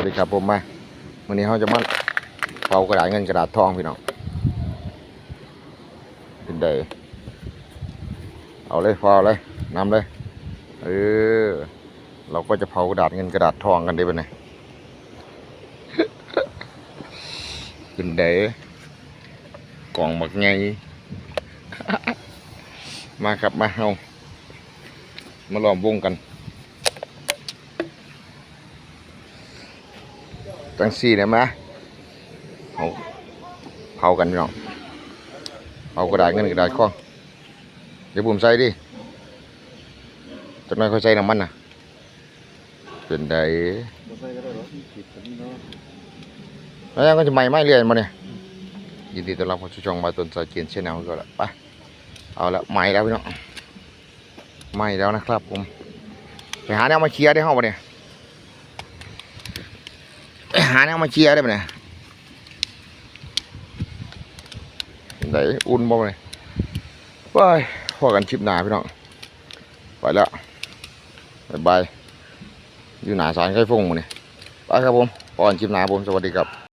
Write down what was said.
วัสดีครับผมมาวันนี้เราจะมาเป่ากระดาษเงินกระดาษทองพี่น้องเป็นเดย์เอาเลยพอเลยนำเลยเออเราก็จะเผากระดาษเงินกระดาษทองกันได้ปะเนี่ยขึ้นเดย์กล่องหมักไงมาครับมาเอามาลอมวงกัน จังสี่เนี่ยมาเอาเผากันพี่น้องเผากระดาษเงินกระดาษข้องเดี๋ยวผมใส่ดิจักน่อยเขาใส่น้ำมันนะเป็นได้นาะแล้วยังก็จะใหม่ไม่เรียนมาเนี่ยยินดีต้อนรับเข้าสู่ช่องมาตนสายเกียนเชนแนลก็แล้วไปเอาละใหม่แล้วพี่น้องใหม่แล้วนะครับผมไปหาแนวมาเคลียร์ได้ห้องปะเนี่ย หาเนี่ยมาเชียร์ได้ไหมเนี่ยไหนอุ่นบ่เลยไปพอกันชิปหนาพี่น้อง ไปแล้วบายบายอยู่หนาสารไข่ฟงมาเนี่ยไปครับผมพอกันชิปหนาผม สวัสดีครับ